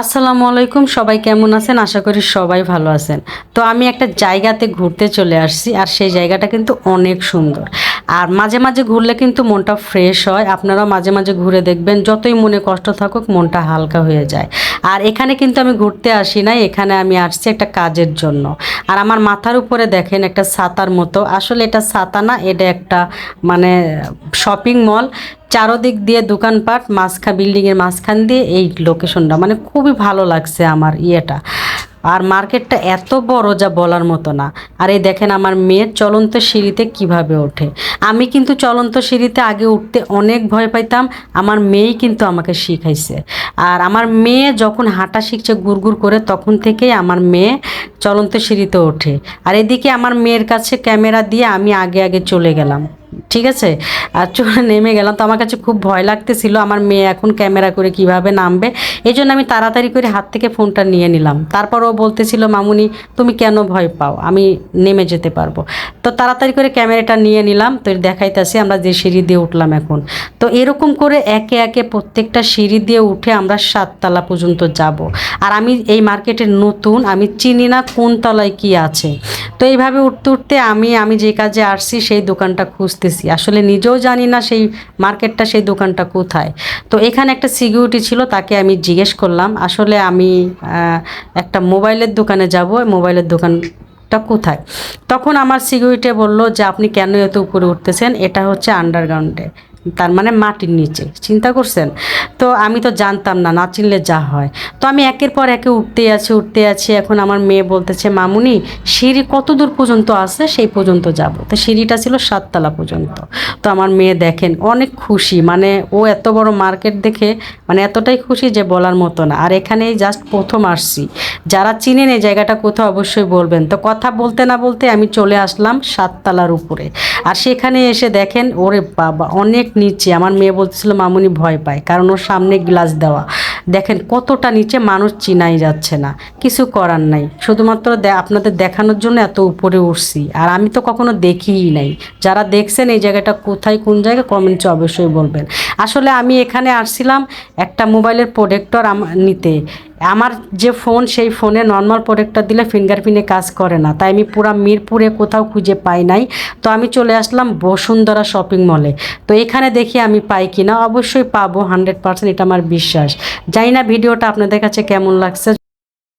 আসসালামু আলাইকুম, সবাই কেমন আছেন? আশা করি সবাই ভালো আছেন। তো আমি একটা জায়গাতে ঘুরতে চলে আসছি, আর সেই জায়গাটা কিন্তু অনেক সুন্দর। আর মাঝে মাঝে ঘুরলে কিন্তু মনটা ফ্রেশ হয়। আপনারা মাঝে মাঝে ঘুরে দেখবেন, যতই মনে কষ্ট থাকুক, মনটা হালকা হয়ে যায়। আর এখানে কিন্তু আমি ঘুরতে আসি নাই, এখানে আমি আসছি একটা কাজের জন্য। আর আমার মাথার উপরে দেখেন একটা ছাতার মতো। আসলে এটা ছাতা না, এটা একটা মানে শপিং মল চারোদিক দিয়ে দোকানপাট, মাঝখা বিল্ডিংয়ের মাঝখান দিয়ে এই লোকেশনটা মানে খুবই ভালো লাগছে আমার ইয়েটা। আর মার্কেটটা এত বড় যা বলার মতো না। আর এই দেখেন আমার মেয়ের চলন্ত সিঁড়িতে কীভাবে ওঠে। আমি কিন্তু চলন্ত সিঁড়িতে আগে উঠতে অনেক ভয় পাইতাম। আমার মেয়েই কিন্তু আমাকে শিখাইছে। আর আমার মেয়ে যখন হাঁটা শিখছে গুড়গুড় করে, তখন থেকেই আমার মেয়ে চলন্ত সিঁড়িতে ওঠে। আর এদিকে আমার মেয়ের কাছে ক্যামেরা দিয়ে আমি আগে আগে চলে গেলাম। ঠিক আছে? আর চলে নেমে গেলাম, তো আমার কাছে খুব ভয় লাগতেছিল, আমার মেয়ে এখন ক্যামেরা করে কীভাবে নামবে? এই জন্য আমি তাড়াতাড়ি করে হাত থেকে ফোনটা নিয়ে নিলাম। তারপর ও বলতেছিল, মামুনি, তুমি কেন ভয় পাও? আমি নেমে যেতে পারব। তো তাড়াতাড়ি করে ক্যামেরাটা নিয়ে নিলাম, তো দেখাইতেছি আমরা যে সিঁড়ি দিয়ে উঠলাম এখন। তো এরকম করে একে একে প্রত্যেকটা সিঁড়ি দিয়ে উঠে আমরা সাততলা পর্যন্ত যাব। আর আমি এই মার্কেটের নতুন, আমি চিনি না কোন তলায় কি আছে। তো এইভাবে উঠতে উঠতে আমি আমি যে কাজে আসছি, সেই দোকানটা খুঁজতেছি। আসলে নিজেও জানি না সেই মার্কেটটা, সেই দোকানটা কোথায়। তো এখানে একটা সিকিউরিটি ছিল, তাকে আমি জিজ্ঞেস করলাম, আসলে আমি একটা মোবাইলের দোকানে যাব মোবাইলের দোকানটা কোথায়? তখন আমার সিকিউরিটি বলল যে, আপনি কেন এত উপরে উঠতেছেন? এটা হচ্ছে আন্ডারগ্রাউন্ডে তার মানে মাটির নিচে, চিন্তা করছেন? তো আমি তো জানতাম না না চিনলে যা হয়। তো আমি একের পর একে উঠতে আছি উঠতে আছি, এখন আমার মেয়ে বলতেছে, মামুনি, সিঁড়ি কত দূর পর্যন্ত আছে? সেই পর্যন্ত যাব। তো সিঁড়িটা ছিল সাততলা পর্যন্ত। তো আমার মেয়ে দেখেন, অনেক খুশি মানে ও এত বড় মার্কেট দেখে মানে এতটাই খুশি যে বলার মতো না। আর এখানে জাস্ট প্রথম আসছি। যারা চিনেন এই জায়গাটা, কোথাও অবশ্যই বলবেন। তো কথা বলতে না বলতে আমি চলে আসলাম সাততলার উপরে। আর সেখানে এসে দেখেন, ওরে বাবা, অনেক নিচে। আমার মেয়ে বলতেছিল, মামুনি ভয় পায়, কারণ ওর সামনে গ্লাস দেওয়া। দেখেন কতটা নিচে মানুষ চিনাই যাচ্ছে না। কিছু করার নাই। শুধুমাত্র আপনাদের দেখানোর জন্য এত উপরে উঠছি। আর আমি তো কখনো দেখিই নাই। যারা দেখছেন এই জায়গাটা কোথায়, কোন জায়গায় কমেন্টসে অবশ্যই বলবেন। আসলে আমি এখানে আসছিলাম একটা মোবাইলের প্রোডেক্টর নিতে। আমার যে ফোন সেই ফোনে নর্মাল প্রোডেক্টর দিলে ফিঙ্গারপ্রিন্টে কাজ করে না। তাই আমি পুরা মিরপুরে কোথাও খুঁজে পাই নাই। তো আমি চলে আসলাম বসুন্ধরা শপিং মলে তো এখানে দেখি আমি পাই কিনা? অবশ্যই পাবো হান্ড্রেড পার্সেন্ট এটা আমার বিশ্বাস। জানি না ভিডিওটা আপনাদের কাছে কেমন লাগছে।